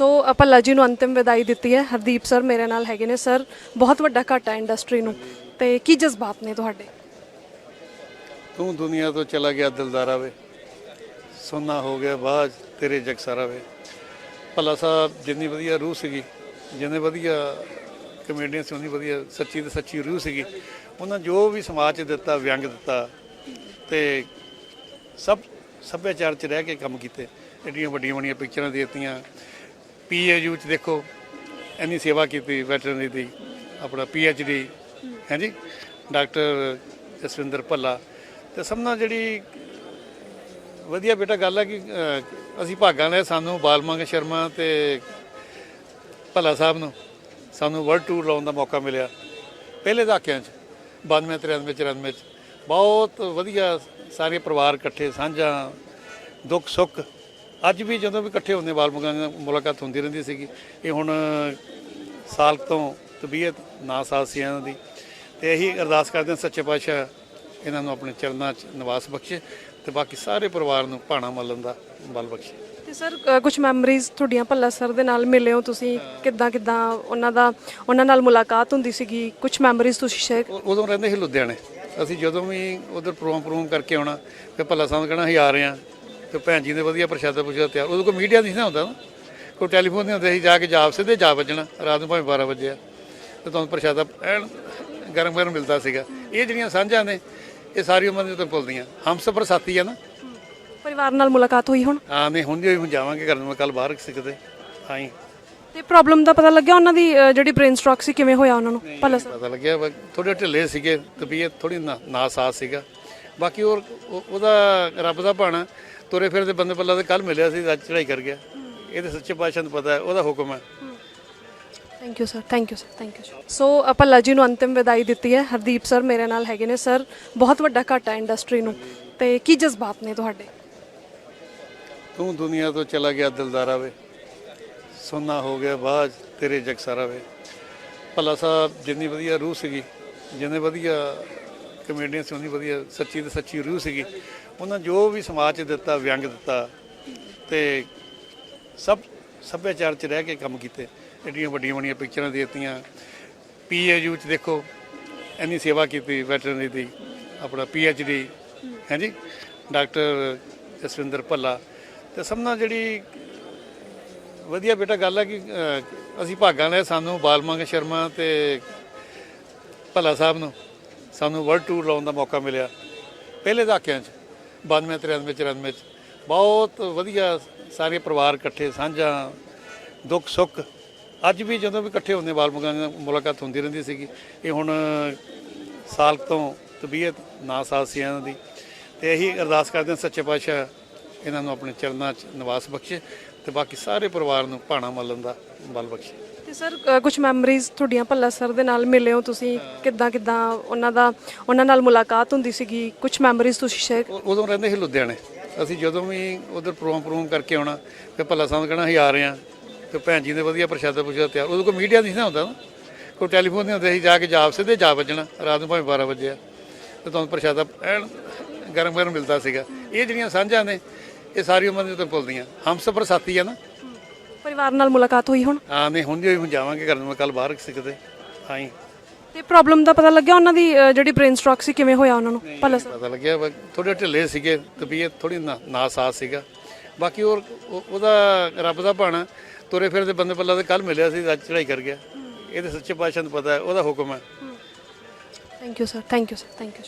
ਸੋ ਅ, ਭੱਲਾ ਜੀ ਨੂੰ ਅੰਤਿਮ ਵਿਦਾਈ ਦਿੱਤੀ ਹੈ। ਹਰਦੀਪ ਸਰ ਮੇਰੇ ਨਾਲ ਹੈਗੇ ਨੇ। ਸਰ ਬਹੁਤ ਵੱਡਾ ਘਾਟਾ ਇੰਡਸਟਰੀ ਨੂੰ। ਤੇ ਕੀ ਜਜ਼ਬਾਤ ਨੇ ਤੁਹਾਡੇ? ਤੂੰ ਦੁਨੀਆ ਤੋਂ ਚਲਾ ਗਿਆ ਦਿਲਦਾਰਾ ਵੇ। ਸੁੰਨਾ ਹੋ ਗਿਆ ਬਾਜ ਤੇਰੇ ਜਗ ਸਾਰਾ ਵੇ। ਭੱਲਾ ਸਾਹਿਬ ਜਿੰਨੀ ਵਧੀਆ ਰੂਹ ਸੀਗੀ ਜਿੰਨੇ ਵਧੀਆ ਕਮੇਡੀਅਨ ਸੀ ਉਨੀ ਵਧੀਆ ਸੱਚੀ ਤੇ ਸੱਚੀ ਰੂਹ ਸੀਗੀ। ਉਹਨਾਂ ਜੋ ਵੀ ਸਮਾਜ 'ਚ ਦਿੱਤਾ ਵਿਅੰਗ ਦਿੱਤਾ ਤੇ ਸਭ ਸੱਭਿਆਚਾਰ 'ਚ ਰਹਿ ਕੇ ਕੰਮ ਕੀਤੇ। ਐਡੀਆਂ ਵੱਡੀਆਂ ਵੱਡੀਆਂ ਪਿਕਚਰਾਂ ਦੇਤੀਆਂ। ਪੀਏਯੂ 'ਚ ਦੇਖੋ ਇੰਨੀ ਸੇਵਾ ਕੀਤੀ ਵੈਟਰਨਰੀ ਦੀ ਆਪਣਾ ਪੀਐਚਡੀ ਹਾਂਜੀ? ਡਾਕਟਰ ਜਸਵਿੰਦਰ ਭੱਲਾ। ਤੇ ਸਭ ਨਾਲ ਜਿਹੜੀ ਵਧੀਆ ਬੇਟਾ ਗੱਲ ਹੈ ਕਿ ਅਹ, ਅਸੀਂ ਭਾਗਾਂ ਨੇ ਸਾਨੂੰ ਬਾਲਮੰਗ ਸ਼ਰਮਾ ਤੇ ਭੱਲਾ ਸਾਹਿਬ ਨੂੰ ਸਾਨੂੰ ਵਰਲਡ ਟੂਰ ਲਾਉਣ ਦਾ ਮੌਕਾ ਮਿਲਿਆ ਪਹਿਲੇ ਦਹਾਕਿਆਂ 'ਚ 92 93 94 'ਚ। ਬਹੁਤ ਵਧੀਆ ਸਾਰੇ ਪਰਿਵਾਰ ਇਕੱਠੇ ਸਾਂਝਾ ਦੁੱਖ ਸੁੱਖ ਅੱਜ ਵੀ ਜਦੋਂ ਵੀ ਇਕੱਠੇ ਹੁੰਦੇ ਬਾਲਮੰਗਾਂ ਨਾਲ ਮੁਲਾਕਾਤ ਹੁੰਦੀ ਰਹਿੰਦੀ ਸੀਗੀ ਇਹ ਹੁਣ ਸਾਲ ਤੋਂ ਤਬੀਅਤ ਨਾ ਸਾਥ ਸੀ ਇਹਨਾਂ ਦੀ। ਤੇ ਇਹੀ ਅਰਦਾਸ ਕਰਦੇ ਹਾਂ ਸੱਚੇ ਪਾਤਸ਼ਾਹ ਇਹਨਾਂ ਨੂੰ ਆਪਣੇ ਚਰਨਾਂ 'ਚ ਨਿਵਾਸ ਬਖਸ਼ੇ ਤੇ ਬਾਕੀ ਸਾਰੇ ਪਰਿਵਾਰ ਨੂੰ ਭਾਣਾ ਮੱਲਣ ਦਾ ਬਲ ਬਖਸ਼ੇ। ਤੇ ਸਰ ਕੁਝ ਮੈਮਰੀਜ਼ ਤੁਹਾਡੀਆਂ ਭੱਲਾ ਸਰ ਦੇ ਨਾਲ ਮਿਲੇ ਹੋ ਤੁਸੀਂ? ਕਿੱਦਾਂ ਕਿੱਦਾਂ ਉਹਨਾਂ ਦਾ ਉਹਨਾਂ ਨਾਲ ਮੁਲਾਕਾਤ ਹੁੰਦੀ ਸੀਗੀ? ਕੁਝ ਮੈਮਰੀਜ਼ ਤੁਸੀਂ ਸ਼ੇਅਰ ਉਦੋਂ ਰਹਿੰਦੇ ਸੀ ਲੁਧਿਆਣੇ। ਅਸੀਂ ਜਦੋਂ ਵੀ ਉਧਰ ਪ੍ਰੋਗਰਾਮ ਪ੍ਰੋਗਰਾਮ ਕਰਕੇ ਆਉਣਾ ਤੇ ਭੱਲਾ ਸਾਹਿਬ ਕਹਿਣਾ ਅਸੀਂ ਆ ਰਹੇ ਹਾਂ। ਤੇ ਭੈਣ ਜੀ ਨੇ ਵਧੀਆ ਪ੍ਰਸ਼ਾਦਾ ਪੁੱਛਿਆ ਤਿਆਰ ਉਦੋਂ ਕੋਈ ਮੀਡੀਆ ਨਹੀਂ ਸੀ ਨਾ ਹੁੰਦਾ ਨਾ। ਕੋਈ ਟੈਲੀਫੋਨ ਨਹੀਂ ਹੁੰਦਾ ਸੀ ਜਾ ਕੇ ਜਾਬ ਸਿੱਧੇ ਜਾ ਵੱਜਣਾ ਰਾਤ ਨੂੰ ਭਾਵੇਂ 12 ਵਜੇ ਆ। ਤੇ ਤੁਹਾਨੂੰ ਪ੍ਰਸ਼ਾਦਾ ਐਨ ਗਰਮ ਗਰਮ ਮਿਲਦਾ ਸੀਗਾ। ਇਹ ਜਿਹੜੀਆਂ ਸਾਂਝਾਂ ਨੇ ਇਹ ਸਾਰੀ ਉਮਰ ਦੀਆਂ ਤਾਂ ਭੁੱਲਦੀਆਂ। ਹਮ ਸਫਰ ਸਾਥੀ ਆ ਨਾ। ਪਰਿਵਾਰ ਨਾਲ ਮੁਲਾਕਾਤ ਹੋਈ ਹੁਣ? ਹਾਂ ਨਹੀਂ ਹੁਣ ਜੇ ਹੁਣ ਜਾਵਾਂਗੇ ਕਰਨ ਮੈਂ ਕੱਲ ਬਾਹਰ ਸਿੱਖਦੇ ਆਈ ਤੇ ਪ੍ਰੋਬਲਮ ਦਾ ਪਤਾ ਲੱਗਿਆ ਉਹਨਾਂ ਦੀ ਅ, ਜਿਹੜੀ ਬ੍ਰੇਨ ਸਟ੍ਰੋਕ ਸੀ ਕਿਵੇਂ ਹੋਇਆ ਉਹਨਾਂ ਨੂੰ? ਭੱਲਾ ਸਰ। ਪਤਾ ਲੱਗਿਆ ਥੋੜੇ ਢਿੱਲੇ ਸੀਗੇ ਤਬੀਅਤ ਥੋੜੀ ਨਾ ਸਾਥ ਸੀਗਾ। ਬਾਕੀ ਹੋਰ ਉਹ- ਉਹਦਾ ਰੱਬ ਦਾ ਭਾਣਾ ਤੁਰੇ ਫਿਰਦੇ ਬੰਦੇ ਪੱਲਾ ਤੇ ਕੱਲ ਮਿਲਿਆ ਸੀ ਅੱਜ ਚੜਾਈ ਕਰ ਗਿਆ। ਇਹ ਤੇ ਸੱਚੇ ਪਾਤਸ਼ਾਹ ਨੂੰ ਪਤਾ ਹੈ ਉਹਦਾ ਹੁਕਮ ਹੈ। Thank you sir thank you sir thank you ਸੋ ਭੱਲਾ ਜੀ ਨੂੰ ਅੰਤਿਮ ਵਿਦਾਈ ਦਿੱਤੀ ਹੈ। ਹਰਦੀਪ ਸਰ ਮੇਰੇ ਨਾਲ ਹੈਗੇ ਨੇ। ਸਰ ਬਹੁਤ ਵੱਡਾ ਘਾਟਾ ਇੰਡਸਟਰੀ ਨੂੰ। ਤੇ ਕੀ ਜਜ਼ਬਾਤ ਨੇ ਤੁਹਾਡੇ? ਤੂੰ ਦੁਨੀਆ ਤੋਂ ਚਲਾ ਗਿਆ ਦਿਲਦਾਰਾ ਵੇ। ਸੁੰਨਾ ਹੋ ਗਿਆ ਬਾਜ ਤੇਰੇ ਜਗ ਸਾਰਾ ਵੇ। ਭੱਲਾ ਸਾਹਿਬ ਜਿੰਨੀ ਵਧੀਆ ਰੂਹ ਸੀਗੀ ਜਿੰਨੇ ਵਧੀਆ ਕਮੇਡੀਅਨ ਸੀ ਉਨੀ ਵਧੀਆ ਸੱਚੀ ਤੇ ਸੱਚੀ ਰੂਹ ਸੀਗੀ। ਉਹਨਾਂ ਜੋ ਵੀ ਸਮਾਜ 'ਚ ਦਿੱਤਾ, ਵਿਅੰਗ ਦਿੱਤਾ ਤੇ ਸਭ ਸੱਭਿਆਚਾਰ 'ਚ ਰਹਿ ਕੇ ਕੰਮ ਕੀਤੇ। ਐਡੀਆਂ ਵੱਡੀਆਂ ਵੱਡੀਆਂ ਪਿਕਚਰਾਂ ਦੇ ਦਿੱਤੀਆਂ। ਪੀਏਯੂ 'ਚ ਦੇਖੋ, ਇੰਨੀ ਸੇਵਾ ਕੀਤੀ ਵੈਟਰਨਰੀ ਦੀ, ਆਪਣਾ ਪੀਐਚਡੀ ਹਾਂਜੀ? ਡਾਕਟਰ ਜਸਵਿੰਦਰ ਭੱਲਾ। ਤੇ ਸਭ ਨਾਲ ਜਿਹੜੀ ਵਧੀਆ ਬੇਟਾ ਗੱਲ ਹੈ ਕਿ ਅਸੀਂ ਭਾਗਾਂ ਨੇ ਸਾਨੂੰ ਬਾਲਮੰਗ ਸ਼ਰਮਾ ਤੇ ਭੱਲਾ ਸਾਹਿਬ ਨੂੰ। ਸਾਨੂੰ ਵਰਲਡ ਟੂਰ ਲਾਉਣ ਦਾ ਮੌਕਾ ਮਿਲਿਆ। ਪਹਿਲੇ ਦਹਾਕਿਆਂ 'ਚ। 92 93 94 'ਚ। ਬਹੁਤ ਵਧੀਆ ਸਾਰੇ ਪਰਿਵਾਰ ਇਕੱਠੇ, ਸਾਂਝਾ, ਦੁੱਖ, ਸੁੱਖ। ਅੱਜ ਵੀ ਜਦੋਂ ਵੀ ਇਕੱਠੇ ਹੁੰਦੇ, ਬਾਲਮੰਗਾਂ ਨਾਲ ਮੁਲਾਕਾਤ ਹੁੰਦੀ ਰਹਿੰਦੀ ਸੀਗੀ। ਇਹ ਹੁਣ ਸਾਲ ਤੋਂ ਤਬੀਅਤ ਨਾ ਸਾਥ ਸੀ ਇਹਨਾਂ ਦੀ। ਤੇ ਇਹੀ ਅਰਦਾਸ ਕਰਦੇ ਹਾਂ ਸੱਚੇ ਪਾਤਸ਼ਾਹ ਇਹਨਾਂ ਨੂੰ ਆਪਣੇ ਚਰਨਾਂ 'ਚ ਨਿਵਾਸ ਬਖਸ਼ੇ ਤੇ ਬਾਕੀ ਸਾਰੇ ਪਰਿਵਾਰ ਨੂੰ ਭਾਣਾ ਮੱਲਣ ਦਾ ਬਲ ਬਖਸ਼ੇ। ਤੇ ਸਰ ਕੁਝ ਮੈਮਰੀਜ਼ ਤੁਹਾਡੀਆਂ ਭੱਲਾ ਸਰ ਦੇ ਨਾਲ ਮਿਲੇ ਹੋ ਤੁਸੀਂ? ਕਿੱਦਾਂ ਕਿੱਦਾਂ ਉਹਨਾਂ ਦਾ, ਉਹਨਾਂ ਨਾਲ ਮੁਲਾਕਾਤ ਹੁੰਦੀ ਸੀਗੀ? ਕੁਝ ਮੈਮਰੀਜ਼ ਤੁਸੀਂ ਸ਼ੇਅਰ ਉਹ- ਉਦੋਂ ਰਹਿੰਦੇ ਸੀ ਲੁਧਿਆਣੇ। ਅਸੀਂ ਜਦੋਂ ਵੀ ਉਧਰ ਪ੍ਰੋਗਰਾਮ ਪ੍ਰੋਗਰਾਮ ਕਰਕੇ ਆਉਣਾ, ਤੇ ਭੱਲਾ ਸਾਹਿਬ ਕਹਿਣਾ, ਅਸੀਂ ਆ ਰਹੇ ਹਾਂ। ਤੇ ਭੈਣ ਜੀ ਨੇ ਵਧੀਆ ਪ੍ਰਸ਼ਾਦਾ ਪੁੱਛਿਆ ਤਿਆਰ, ਉਦੋਂ ਕੋਈ ਮੀਡੀਆ ਨਹੀਂ ਸੀ ਨਾ ਹੁੰਦਾ ਨਾ। ਕੋਈ ਟੈਲੀਫੋਨ ਨਹੀਂ ਹੁੰਦਾ ਸੀ, ਜਾ ਕੇ ਜਾਬ ਸਿੱਧੇ ਜਾ ਵੱਜਣਾ, ਰਾਤ ਨੂੰ ਭਾਵੇਂ 12 ਵਜੇ ਆ। ਤੇ ਤੁਹਾਨੂੰ ਪ੍ਰਸ਼ਾਦਾ ਐਨ ਗਰਮ ਗਰਮ ਮਿਲਦਾ ਸੀਗਾ। ਇਹ ਜਿਹੜੀਆਂ ਸਾਂਝਾਂ ਨੇ, ਇਹ ਸਾਰੀ ਉਮਰ ਦੀਆਂ ਤਾਂ ਭੁੱਲਦੀਆਂ। ਹਮ ਸਫਰ ਸਾਥੀ ਆ ਨਾ ਪਰਿਵਾਰ ਨਾਲ ਮੁਲਾਕਾਤ ਹੋਈ ਹੁਣ? ਹਾਂ ਨਹੀਂ ਹੁਣ ਜੇ ਹੁਣ ਜਾਵਾਂਗੇ ਕਰਨ ਮੈਂ ਕੱਲ ਬਾਹਰ ਸਿੱਖਦੇ ਆਈ ਤੇ ਪ੍ਰੋਬਲਮ ਦਾ ਪਤਾ ਲੱਗਿਆ ਉਹਨਾਂ ਦੀ ਅ, ਜਿਹੜੀ ਬ੍ਰੇਨ ਸਟ੍ਰੋਕ ਸੀ ਕਿਵੇਂ ਹੋਇਆ ਉਹਨਾਂ ਨੂੰ? ਭੱਲਾ ਸਰ। ਪਤਾ ਲੱਗਿਆ ਥੋੜੇ ਢਿੱਲੇ ਸੀਗੇ ਤਬੀਅਤ ਥੋੜੀ ਨਾ ਸਾਥ ਸੀਗਾ। ਬਾਕੀ ਹੋਰ ਉਹ- ਉਹਦਾ ਰੱਬ ਦਾ ਭਾਣਾ ਤੁਰੇ ਫਿਰਦੇ ਬੰਦੇ ਪੱਲਾ ਤੇ ਕੱਲ ਮਿਲਿਆ ਸੀ ਅੱਜ ਚੜਾਈ ਕਰ ਗਿਆ। ਇਹ ਤੇ ਸੱਚੇ ਪਾਤਸ਼ਾਹ ਨੂੰ ਪਤਾ ਹੈ ਉਹਦਾ ਹੁਕਮ ਹੈ। Thank you sir thank you sir thank you